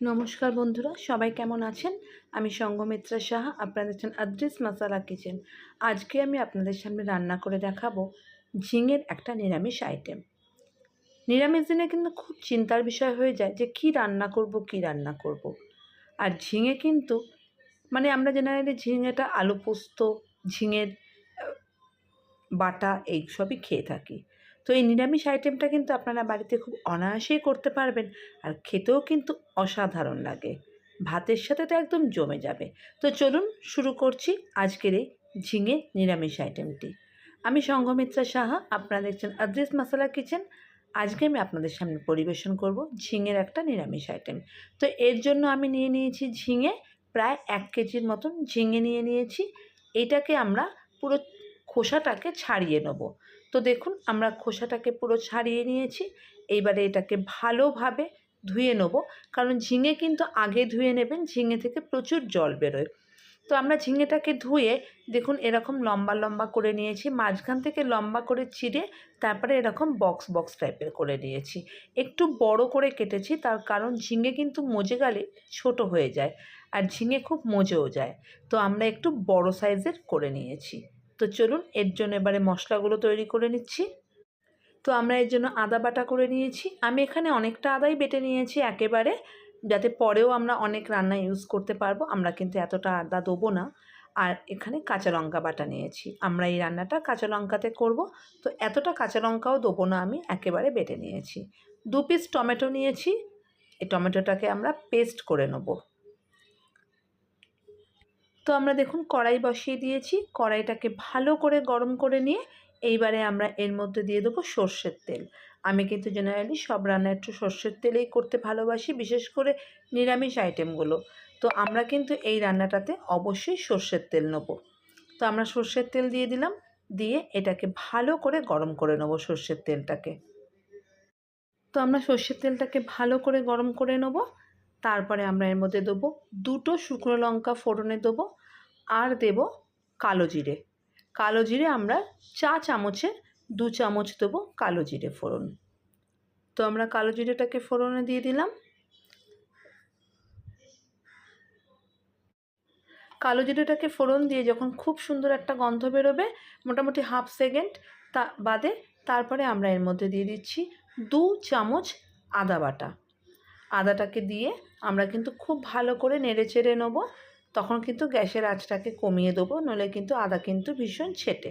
নমস্কার বন্ধুরা, সবাই কেমন আছেন? আমি সঙ্গমিত্রা সাহা, আপনাদের দেখছেন আদ্রিস মশালা কিচেন। আজকে আমি আপনাদের সামনে রান্না করে দেখাবো ঝিঙের একটা নিরামিষ আইটেম নিরামিষ দিনে কিন্তু খুব চিন্তার বিষয় হয়ে যায় যে কি রান্না করব, কি রান্না করব। আর ঝিঙে কিন্তু মানে আমরা জেনারেলি ঝিঙেটা আলু পোস্ত, ঝিঙের বাটা এই সবই খেয়ে থাকি। তো এই নিরামিষ আইটেমটা কিন্তু আপনারা বাড়িতে খুব অনায়াসেই করতে পারবেন। আর খেতেও কিন্তু অসাধারণ লাগে। ভাতের সাথে তো একদম জমে যাবে। তো চলুন শুরু করছি আজকের এই ঝিঙে নিরামিষ আইটেমটি আমি সঙ্গমিত্রা সাহা, আপনারা দেখছেন আদ্রিস মশলা কিচেন। আজকে আমি আপনাদের সামনে পরিবেশন করব ঝিঙের একটা নিরামিষ আইটেম তো এর জন্য আমি নিয়ে নিয়েছি ঝিঙে, প্রায় এক কেজির মতন ঝিঙে নিয়ে নিয়েছি। এটাকে আমরা পুরো খোসাটাকে ছাড়িয়ে নেব। তো দেখুন, আমরা খোসাটাকে পুরো ছাড়িয়ে নিয়েছি। এইবারে এটাকে ভালোভাবে ধুয়ে নেব। কারণ ঝিঙে কিন্তু আগে ধুয়ে নেবেন, ঝিঙে থেকে প্রচুর জল বেরোয়। তো আমরা ঝিঙেটাকে ধুয়ে দেখুন, এরকম লম্বা লম্বা করে নিয়েছি। মাঝখান থেকে লম্বা করে চিড়ে তারপরে এরকম বক্স বক্স টাইপের করে নিয়েছি। একটু বড় করে কেটেছি, তার কারণ ঝিঙে কিন্তু মজে গেলে ছোট হয়ে যায় আর ঝিঙে খুব মজেও যায়। তো আমরা একটু বড় সাইজের করে নিয়েছি। তো চলুন এর জন্য এবারে মশলাগুলো তৈরি করে নিচ্ছি। তো আমরা এর জন্য আদা বাটা করে নিয়েছি। আমি এখানে অনেকটা আদাই বেটে নিয়েছি একেবারে, যাতে পরেও আমরা অনেক রান্না ইউজ করতে পারব। আমরা কিন্তু এতটা আদা দেবো না। আর এখানে কাঁচা লঙ্কা বাটা নিয়েছি। আমরা এই রান্নাটা কাঁচা লঙ্কাতে করব। তো এতটা কাঁচা লঙ্কাও দেবো না আমি, একেবারে বেটে নিয়েছি। দু পিস টমেটো নিয়েছি। এই টমেটোটাকে আমরা পেস্ট করে নেব। তো আমরা দেখুন কড়াই বসিয়ে দিয়েছি। কড়াইটাকে ভালো করে গরম করে নিয়ে এইবারে আমরা এর মধ্যে দিয়ে দেবো সর্ষের তেল। আমি কিন্তু জেনারেলি সব রান্না একটু সর্ষের তেলেই করতে ভালোবাসি, বিশেষ করে নিরামিষ আইটেমগুলো তো আমরা কিন্তু এই রান্নাটাতে অবশ্যই সর্ষের তেল নেব। তো আমরা সর্ষের তেল দিয়ে দিলাম, দিয়ে এটাকে ভালো করে গরম করে নেব সর্ষের তেলটাকে। তো আমরা সর্ষের তেলটাকে ভালো করে গরম করে নেব। তারপরে আমরা এর মধ্যে দেবো দুটো শুকনো লঙ্কা ফোড়নে দেবো। আর দেব কালো জিরে। কালো জিরে আমরা চা চামচে, দু চামচ দেবো কালো জিরে ফোড়ন। তো আমরা কালো জিরেটাকে ফোড়নে দিয়ে দিলাম। কালো জিরেটাকে ফোড়ন দিয়ে যখন খুব সুন্দর একটা গন্ধ বেরোবে, মোটামুটি হাফ সেকেন্ড তা বাদে তারপরে আমরা এর মধ্যে দিয়ে দিচ্ছি দু চামচ আদা বাটা। আদাটাকে দিয়ে আমরা কিন্তু খুব ভালো করে নেড়ে চেড়ে নেব। তখন কিন্তু গ্যাসের আঁচটাকে কমিয়ে দেবো, নইলে কিন্তু আদা কিন্তু ভীষণ ছেটে।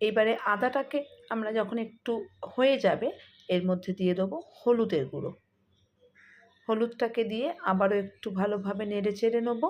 এইবারে আদাটাকে আমরা যখন একটু হয়ে যাবে, এর মধ্যে দিয়ে দেবো হলুদের গুঁড়ো। হলুদটাকে দিয়ে আবারও একটু ভালোভাবে নেড়ে চেড়ে নেব।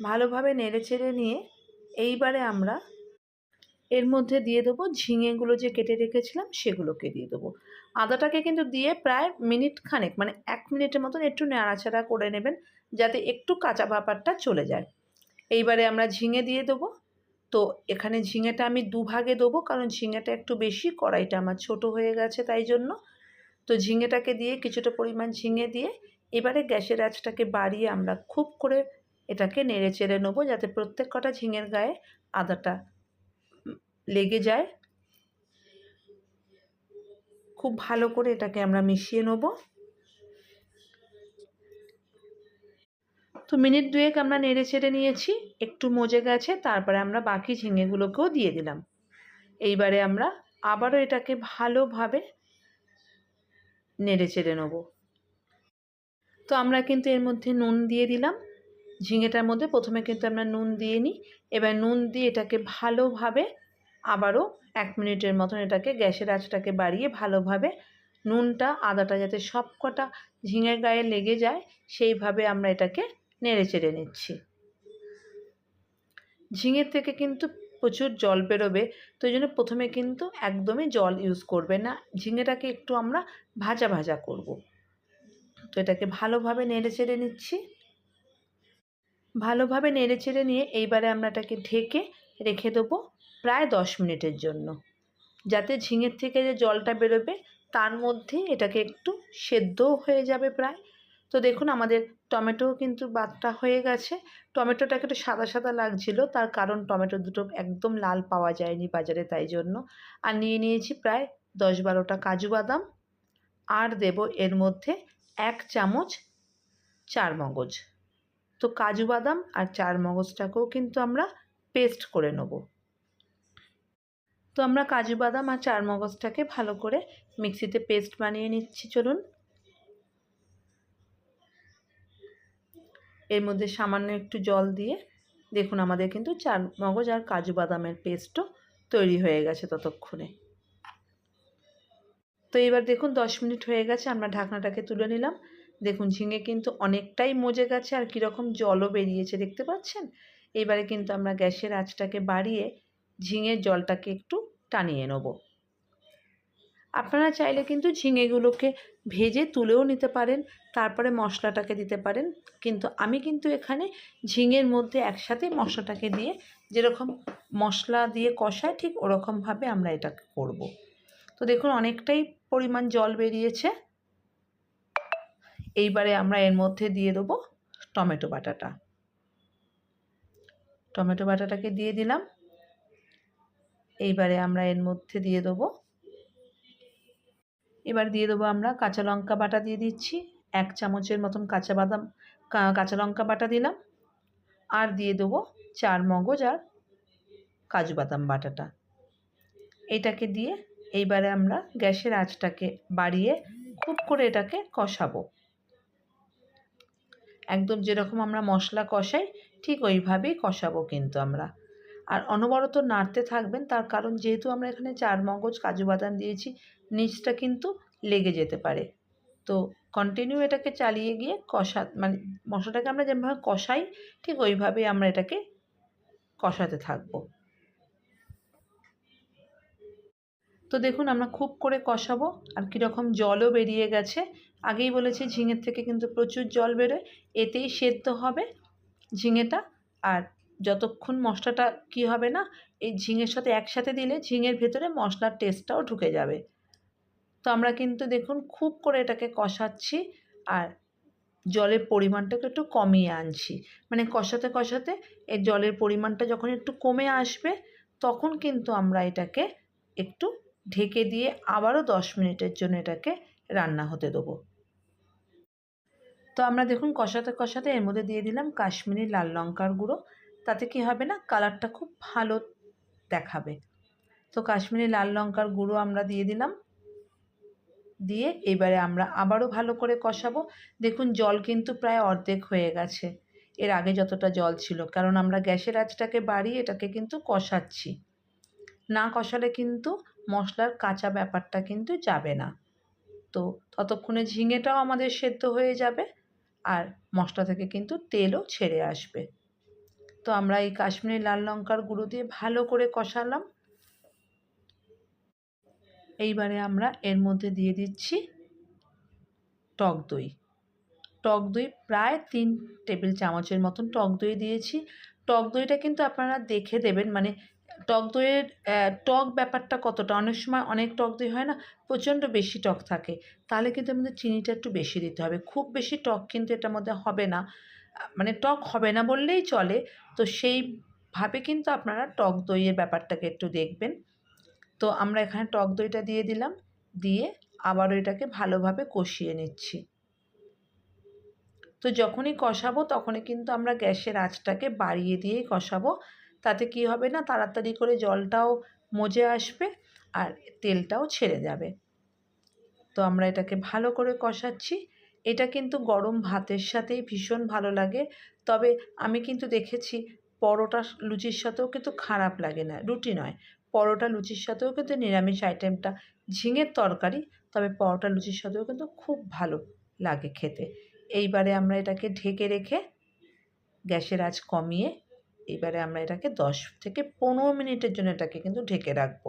ভালোভাবে নেড়ে চেড়ে নিয়ে এইবারে আমরা এর মধ্যে দিয়ে দেবো ঝিঙেগুলো যে কেটে রেখেছিলাম, সেগুলোকে দিয়ে দেবো। আদাটাকে কিন্তু দিয়ে প্রায় মিনিট খানেক মানে এক মিনিটের মতন একটু নাড়াচাড়া করে নেবেন যাতে একটু কাঁচা ব্যাপারটা চলে যায়। এইবারে আমরা ঝিঙে দিয়ে দেবো। তো এখানে ঝিঙেটা আমি দুভাগে দেবো, কারণ ঝিঙেটা একটু বেশি, কড়াইটা আমার ছোট হয়ে গেছে তাই জন্য। তো ঝিঙেটাকে দিয়ে কিছুটা পরিমাণ ঝিঙে দিয়ে এবারে গ্যাসের আঁচটাকে বাড়িয়ে আমরা খুব করে এটাকে নেড়ে চেড়ে নেব যাতে প্রত্যেক কটা ঝিঙের গায়ে আদাটা লেগে যায়। খুব ভালো করে এটাকে আমরা মিশিয়ে নেব। তো মিনিট দুয়েক আমরা নেড়ে চেড়ে নিয়েছি, একটু মজে গেছে, তারপরে আমরা বাকি ঝিঙেগুলোকেও দিয়ে দিলাম। এইবারে আমরা আবারও এটাকে ভালোভাবে নেড়ে চেড়ে নেব। তো আমরা কিন্তু এর মধ্যে নুন দিয়ে দিলাম। ঝিঙেটার মধ্যে প্রথমে কিন্তু আমরা নুন দিয়ে নিই। এবার নুন দিয়ে এটাকে ভালোভাবে আবারও এক মিনিটের মতন এটাকে গ্যাসের আঁচটাকে বাড়িয়ে ভালোভাবে নুনটা, আদাটা যাতে সব কটা ঝিঙের গায়ে লেগে যায়, সেইভাবে আমরা এটাকে নেড়ে চেড়ে নিচ্ছি। ঝিঙের থেকে কিন্তু প্রচুর জল বেরোবে, তো এই জন্য প্রথমে কিন্তু একদমই জল ইউজ করবে না। ঝিঙেটাকে একটু আমরা ভাজা ভাজা করব। তো এটাকে ভালোভাবে নেড়ে চেড়ে নিচ্ছি। ভালোভাবে নেড়ে চেড়ে নিয়ে এইবারে আমরা এটাকে ঢেকে রেখে দেবো। প্রায় দশ মিনিটের জন্য। যাতে ঝিঙের থেকে যে জলটা বেরোবে, তার মধ্যে এটাকে একটু সেদ্ধও হয়ে যাবে প্রায়। তো দেখুন, আমাদের টমেটো কিন্তু বাদটা হয়ে গেছে। টমেটোটাকে একটু সাদা সাদা লাগছিল, তার কারণ টমেটো দুটো একদম লাল পাওয়া যায়নি বাজারে তাই জন্য। আর নিয়ে নিয়েছি প্রায় দশ বারোটা কাজু বাদাম। আর দেব এর মধ্যে এক চামচ চার মগজ। তো কাজু বাদাম আর চার মগজটাকেও কিন্তু আমরা পেস্ট করে নেব। তো আমরা কাজু বাদাম আর চার মগজটাকে ভালো করে মিক্সিতে পেস্ট বানিয়ে নিচ্ছি, চলুন। এর মধ্যে সামান্য একটু জল দিয়ে দেখুন আমাদের কিন্তু চার মগজ আর কাজু বাদামের পেস্টও তৈরি হয়ে গেছে ততক্ষণে। তো এবার দেখুন দশ মিনিট হয়ে গেছে, আমরা ঢাকনাটাকে তুলে নিলাম। দেখুন ঝিঙে কিন্তু অনেকটাই মজে গেছে আর কীরকম জলও বেরিয়েছে, দেখতে পাচ্ছেন? এবারে কিন্তু আমরা গ্যাসের আঁচটাকে বাড়িয়ে ঝিঙের জলটাকে একটু টানিয়ে নেব। আপনারা চাইলে কিন্তু ঝিঙেগুলোকে ভেজে তুলেও নিতে পারেন, তারপরে মশলাটাকে দিতে পারেন। কিন্তু আমি কিন্তু এখানে ঝিঙের মধ্যে একসাথে মশলাটাকে দিয়ে যেরকম মশলা দিয়ে কষায় ঠিক ওরকমভাবে আমরা এটাকে করব। তো দেখুন অনেকটাই পরিমাণ জল বেরিয়েছে। এইবারে আমরা এর মধ্যে দিয়ে দেবো টমেটো বাটাটা। টমেটো বাটাটাকে দিয়ে দিলাম। এইবারে আমরা এর মধ্যে দিয়ে দেবো। এবার দিয়ে দেবো আমরা কাঁচা লঙ্কা বাটা দিয়ে দিচ্ছি। এক চামচের মতন কাঁচা বাদাম কাঁচা লঙ্কা বাটা দিলাম। আর দিয়ে দেবো চার মগজ আর কাজু বাদাম বাটাটা। এটাকে দিয়ে এইবারে আমরা গ্যাসের আঁচটাকে বাড়িয়ে খুব করে এটাকে কষাবো। একদম যেরকম আমরা মশলা কষাই, ঠিক ওইভাবেই কষাবো কিন্তু আমরা। আর অনবরত নাড়তে থাকবেন। তার কারণ যেহেতু আমরা এখানে চার মগজ কাজু বাদাম দিয়েছি, নিচটা কিন্তু লেগে যেতে পারে। তো কন্টিনিউ এটাকে চালিয়ে গিয়ে কষা মানে মশলাটাকে আমরা যেভাবে কষাই, ঠিক ওইভাবেই আমরা এটাকে কষাতে থাকব। তো দেখুন, আমরা খুব করে কষাবো আর কীরকম জলও বেরিয়ে গেছে। আগেই বলেছি, ঝিঙের থেকে কিন্তু প্রচুর জল বেরোয়। এতেই সেদ্ধ হবে ঝিঙেটা আর যতক্ষণ মশলাটা কি হবে না, এই ঝিঙের সাথে একসাথে দিলে ঝিঙের ভেতরে মশলার টেস্টটাও ঢুকে যাবে। তো আমরা কিন্তু দেখুন খুব করে এটাকে কষাচ্ছি আর জলের পরিমাণটাকে একটু কমিয়ে আনছি। মানে কষাতে কষাতে এই জলের পরিমাণটা যখন একটু কমে আসবে, তখন কিন্তু আমরা এটাকে একটু ঢেকে দিয়ে আবারও দশ মিনিটের জন্য এটাকে রান্না হতে দেবো। তো আমরা দেখুন কষাতে কষাতে এর মধ্যে দিয়ে দিলাম কাশ্মীরি লাল লঙ্কার গুঁড়ো তাতে কি হবে না? কালারটা খুব ভালো দেখাবে। তো কাশ্মীরি লাল লঙ্কার গুঁড়ো আমরা দিয়ে দিলাম। দিয়ে এবারে আমরা আবারও ভালো করে কষাবো। দেখুন, জল কিন্তু প্রায় অর্ধেক হয়ে গেছে। এর আগে যতটা জল ছিল, কারণ আমরা গ্যাসের আঁচটাকে বাড়িয়ে এটাকে কিন্তু কষাচ্ছি। না কষালে কিন্তু মশলার কাঁচা ব্যাপারটা কিন্তু যাবে না। তো ততক্ষণে ঝিঙেটাও আমাদের সেদ্ধ হয়ে যাবে আর মশলা থেকে কিন্তু তেলও ছেড়ে আসবে। তো আমরা এই কাশ্মীরি লাল লঙ্কার গুঁড়ো দিয়ে ভালো করে কষালাম। এইবারে আমরা এর মধ্যে দিয়ে দিচ্ছি টক দই। টক দই প্রায় তিন টেবিল চামচের মতন টক দই দিয়েছি। টক দইটা কিন্তু আপনারা দেখে দেবেন মানে টক দইয়ের টক ব্যাপারটা কতটা? অনেক সময় অনেক টক দই হয় না, প্রচণ্ড বেশি টক থাকে। তাহলে কিন্তু আমাদের চিনিটা একটু বেশি দিতে হবে। খুব বেশি টক কিন্তু এটার মধ্যে হবে না। মানে টক হবে না বললেই চলে। তো সেইভাবে কিন্তু আপনারা টক দইয়ের ব্যাপারটাকে একটু দেখবেন। তো আমরা এখানে টক দইটা দিয়ে দিলাম। দিয়ে আবারও এটাকে ভালোভাবে কষিয়ে নিচ্ছি। তো যখনই কষাবো তখনই কিন্তু আমরা গ্যাসের আঁচটাকে বাড়িয়ে দিয়েই কষাবো। তাতে কি হবে না, তাড়াতাড়ি করে জলটাও মজে আসবে আর তেলটাও ছেড়ে যাবে। তো আমরা এটাকে ভালো করে কষাচ্ছি। এটা কিন্তু গরম ভাতের সাথেই ভীষণ ভালো লাগে। তবে আমি কিন্তু দেখেছি পরোটা লুচির সাথেও কিন্তু খারাপ লাগে না, রুটি নয়। পরোটা লুচির সাথেও কিন্তু নিরামিষ আইটেমটা, ঝিঙের তরকারি, তবে পরোটা লুচির সাথেও কিন্তু খুব ভালো লাগে খেতে। এইবারে আমরা এটাকে ঢেকে রেখে গ্যাসের আঁচ কমিয়ে, এবারে আমরা এটাকে দশ থেকে পনেরো মিনিটের জন্য এটাকে কিন্তু ঢেকে রাখব।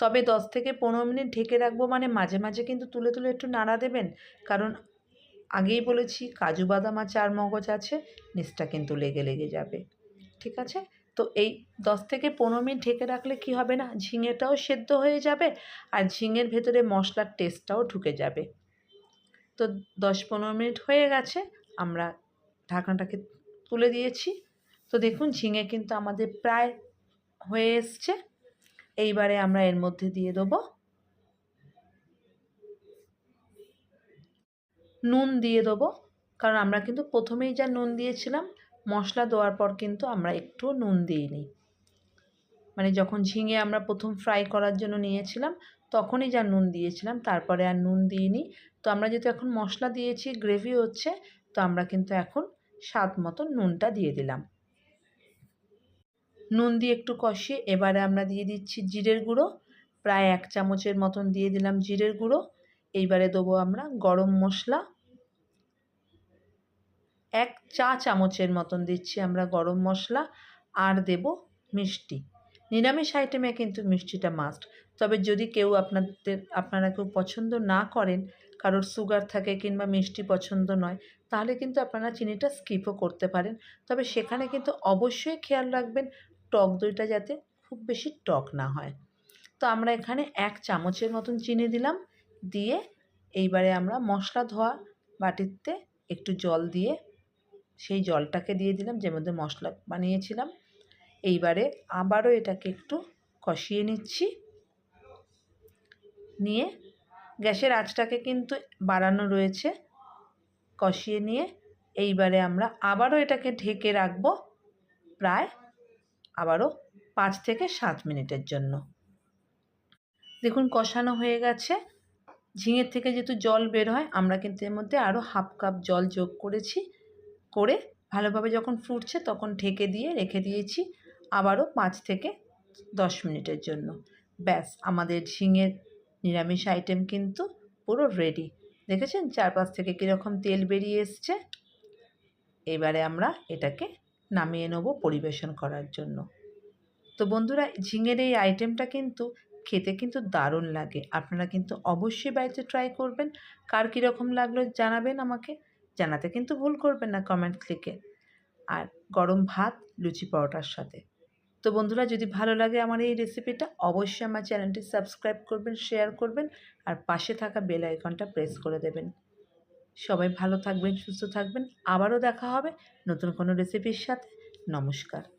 তবে দশ থেকে পনেরো মিনিট ঢেকে রাখব মানে মাঝে মাঝে কিন্তু তুলে তুলে একটু নাড়া দেবেন। কারণ আগেই বলেছি, কাজু বাদাম আর চার মগজ আছে, নিচটা কিন্তু লেগে লেগে যাবে। ঠিক আছে? তো এই দশ থেকে পনেরো মিনিট ঢেকে রাখলে কি হবে না? ঝিঙেটাও সেদ্ধ হয়ে যাবে আর ঝিঙের ভেতরে মশলার টেস্টটাও ঢুকে যাবে। তো দশ পনেরো মিনিট হয়ে গেছে, আমরা ঢাকনাটাকে তুলে দিয়েছি। তো দেখুন, ঝিঙে কিন্তু আমাদের প্রায় হয়ে এসছে। এইবারে আমরা এর মধ্যে দিয়ে দেব। নুন দিয়ে দেব, কারণ আমরা কিন্তু প্রথমেই যা নুন দিয়েছিলাম, মশলা দেওয়ার পর কিন্তু আমরা একটু নুন দিয়ে নিই মানে যখন ঝিঙে আমরা প্রথম ফ্রাই করার জন্য নিয়েছিলাম, তখনই যা নুন দিয়েছিলাম, তারপরে আর নুন দিইনি। তো আমরা যেহেতু এখন মশলা দিয়েছি গ্রেভি হচ্ছে, তো আমরা কিন্তু এখন স্বাদ মতো নুনটা দিয়ে দিলাম। নুন দিয়ে একটু কষিয়ে এবারে আমরা দিয়ে দিচ্ছি জিরের গুঁড়ো। প্রায় এক চামচের মতন দিয়ে দিলাম জিরের গুঁড়ো। এইবারে দেবো আমরা গরম মশলা। এক চা চামচের মতন দিচ্ছি আমরা গরম মশলা আর দেব মিষ্টি। নিরামিষ আইটেমে কিন্তু মিষ্টিটা মাস্ট তবে যদি কেউ আপনাদের, আপনারা কেউ পছন্দ না করেন, কারোর সুগার থাকে কিংবা মিষ্টি পছন্দ নয়, তাহলে কিন্তু আপনারা চিনিটা স্কিপও করতে পারেন। তবে সেখানে কিন্তু অবশ্যই খেয়াল রাখবেন টক দইটা যাতে খুব বেশি টক না হয়। তো আমরা এখানে এক চামচের মতন চিনি দিলাম। দিয়ে এইবারে আমরা মশলা ধোয়া বাটিতে একটু জল দিয়ে সেই জলটাকে দিয়ে দিলাম, যে মধ্যে মশলা বানিয়েছিলাম। এইবারে আবারও এটাকে একটু কষিয়ে নিচ্ছি। নিয়ে গ্যাসের আঁচটাকে কিন্তু বাড়ানো রয়েছে। কষিয়ে নিয়ে এইবারে আমরা আবারও এটাকে ঢেকে রাখব প্রায় আবারও পাঁচ থেকে সাত মিনিটের জন্য। দেখুন, কষানো হয়ে গেছে। ঝিঙের থেকে যেহেতু জল বের হয়, আমরা কিন্তু এর মধ্যে আরও হাফ কাপ জল যোগ করেছি। করে ভালোভাবে যখন ফুটছে তখন ঢেকে দিয়ে রেখে দিয়েছি আবারও পাঁচ থেকে দশ মিনিটের জন্য। ব্যাস, আমাদের ঝিঙের নিরামিষ আইটেম কিন্তু পুরো রেডি দেখেছেন? চারপাশ থেকে কীরকম তেল বেরিয়ে এসছে। এবারে আমরা এটাকে নামিয়ে নেব পরিবেশন করার জন্য। তো বন্ধুরা, ঝিঙের এই আইটেমটা কিন্তু খেতে কিন্তু দারুণ লাগে। আপনারা কিন্তু অবশ্যই বাড়িতে ট্রাই করবেন। কার কীরকম লাগল জানাবেন আমাকে। জানাতে কিন্তু ভুল করবেন না কমেন্ট ক্লিকে আর গরম ভাত, লুচি পরোটার সাথে। তো বন্ধুরা, যদি ভালো লাগে আমার এই রেসিপিটা অবশ্যই আমার চ্যানেলটি সাবস্ক্রাইব করবেন শেয়ার করবেন। আর পাশে থাকা বেল আইকনটা প্রেস করে দেবেন। সবাই ভালো থাকবেন সুস্থ থাকবেন। আবারও দেখা হবে নতুন কোনো রেসিপির সাথে। নমস্কার।